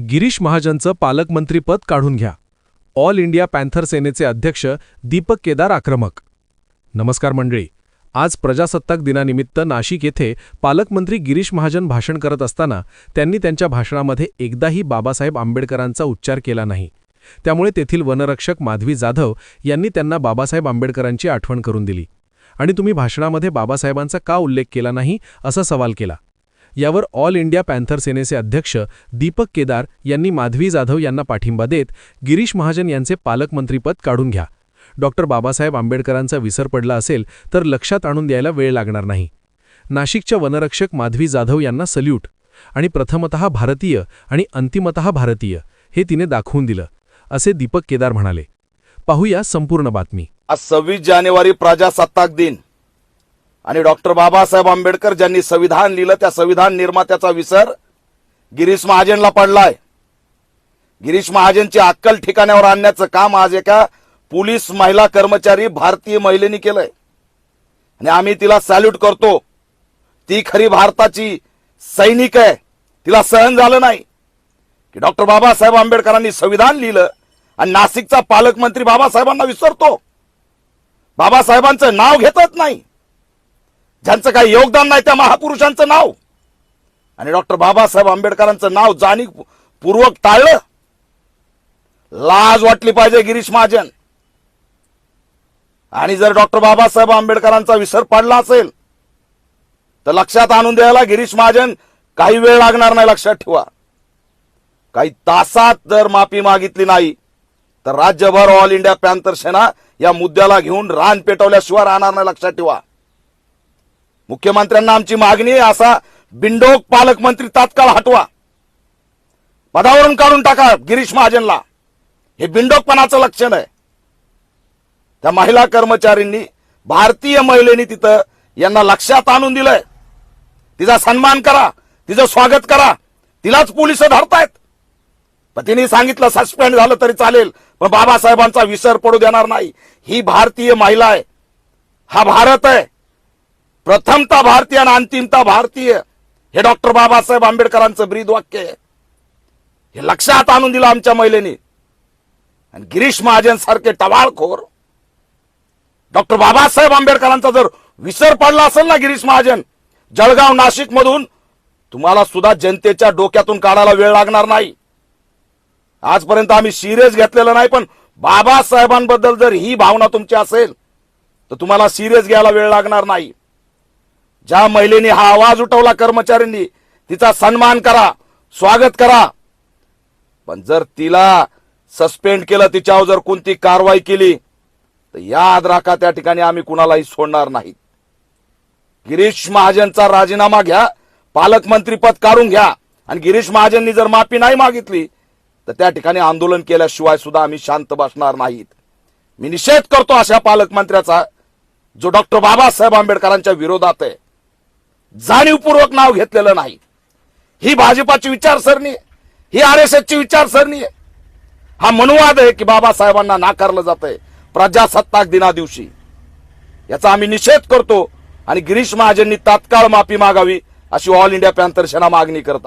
गिरीश महाजनचं पालकमंत्रीपद काढून घ्या. All India panther सेनेचे अध्यक्ष दीपक केदार आक्रमक. नमस्कार मंडळी आज प्रजासत्ताक दिनानिमित्त नाशिक येथे पालकमंत्री गिरीश महाजन भाषण करत असताना त्यांनी त्यांच्या भाषणामध्ये एकदाही बाबासाहेब आंबेडकरांचा उच्चार केला नाही. त्यामुळे तेथील वनरक्षक माधवी जाधव यांनी त्यांना बाबासाहेब आंबेडकरांची आठवण करून दिली. आणि तुम्ही भाषणामध्ये बाबासाहेबांचा का उल्लेख केला नाही असा सवाल केला. यावर ऑल इंडिया पॅन्थर सेनेचे अध्यक्ष दीपक केदार यांनी माधवी जाधव यांना पाठिंबा देत गिरीश महाजन यांचे पालकमंत्रीपद काढून घ्या. डॉक्टर बाबासाहेब आंबेडकरांचा विसर पडला असेल तर लक्षात आणून द्यायला वेळ लागणार नाही. नाशिकच्या वनरक्षक माधवी जाधव यांना सल्यूट आणि प्रथमतः भारतीय आणि अंतिमतः भारतीय हे तिने दाखवून दिलं असे दीपक केदार म्हणाले. पाहूया संपूर्ण बातमी. आज सव्वीस जानेवारी प्रजासत्ताक दिन. आणि डॉक्टर बाबासाहेब आंबेडकर ज्यांनी संविधान लिहिलं त्या संविधान निर्मात्याचा विसर गिरीश महाजनला पडलाय. गिरीश महाजनची अक्कल ठिकाण्यावर आणण्याचं काम आज एका पोलीस महिला कर्मचारी भारतीय महिलेनी केलंय. आणि आम्ही तिला सॅल्यूट करतो. ती खरी भारताची सैनिक आहे. तिला सहन झालं नाही. की डॉक्टर बाबासाहेब आंबेडकरांनी संविधान लिहिलं आणि नाशिकचा पालकमंत्री बाबासाहेबांना विसरतो. बाबासाहेबांचं नाव घेतच नाही. ज्यांचं काही योगदान नाही त्या महापुरुषांचं नाव. आणि डॉक्टर बाबासाहेब आंबेडकरांचं नाव जाणीवपूर्वक टाळलं. लाज वाटली पाहिजे गिरीश महाजन. आणि जर डॉक्टर बाबासाहेब आंबेडकरांचा विसर पडला असेल तर लक्षात आणून द्यायला गिरीश महाजन काही वेळ लागणार नाही लक्षात ठेवा. काही तासात जर माफी मागितली नाही तर राज्यभर ऑल इंडिया पॅन्थर सेना या मुद्द्याला घेऊन रान पेटवल्याशिवाय राहणार नाही लक्षात ठेवा. मुख्यमंत्र्यांना आमची मागणी आहे असा बिंडोक पालकमंत्री तात्काळ हटवा. पदावरून काढून टाका गिरीश महाजनला. हे बिंडोकपणाचं लक्षण आहे. त्या महिला कर्मचारींनी भारतीय महिलेनी तिथं यांना लक्षात आणून दिलंय. तिचा सन्मान करा तिचं स्वागत करा. तिलाच पोलीस धरतायत. पण तिने सांगितलं सस्पेंड झालं तरी चालेल पण बाबासाहेबांचा विसर पडू देणार नाही. ही भारतीय महिला आहे. हा भारत आहे. प्रथमता भारतीय आणि अंतिमता भारतीय. हे डॉक्टर बाबासाहेब आंबेडकरांचं ब्रीद वाक्य आहे. हे लक्षात आणून दिलं आमच्या महिलेने. आणि गिरीश महाजन सारखे टवाळखोर. डॉक्टर बाबासाहेब आंबेडकरांचा जर विसर पडला असेल ना गिरीश महाजन जळगाव नाशिक मधून तुम्हाला सुद्धा जनतेच्या डोक्यातून काढायला वेळ लागणार नाही. आजपर्यंत आम्ही सिरियस घेतलेलं नाही पण बाबासाहेबांबद्दल जर ही भावना तुमची असेल तर तुम्हाला सिरियस घ्यायला वेळ लागणार नाही. ज्या महिलेने हा आवाज उठवला कर्मचाऱ्यांनी तिचा सन्मान करा स्वागत करा. पण जर तिला सस्पेंड केलं तिच्यावर जर कोणती कारवाई केली तर याद राखा त्या ठिकाणी आम्ही कुणालाही सोडणार नाहीत गिरीश महाजनचा राजीनामा घ्या पालकमंत्रीपद काढून घ्या. आणि गिरीश महाजननी जर माफी नाही मागितली तर त्या ठिकाणी आंदोलन केल्याशिवाय सुद्धा आम्ही शांत बसणार नाहीत. मी निषेध करतो अशा पालकमंत्र्याचा जो डॉक्टर बाबासाहेब आंबेडकरांच्या विरोधात आहे. जाणीवपूर्वक नाव घेतलेलं नाही. ही भाजपाची विचारसरणी आहे. ही आर एस एसची विचारसरणी आहे. हा मनुवाद आहे की बाबासाहेबांना नाकारलं जात आहे प्रजासत्ताक दिना दिवशी याचा आम्ही निषेध करतो आणि गिरीश महाजननी तात्काळ माफी मागावी अशी ऑल इंडिया पॅन्थर सेना मागणी करतात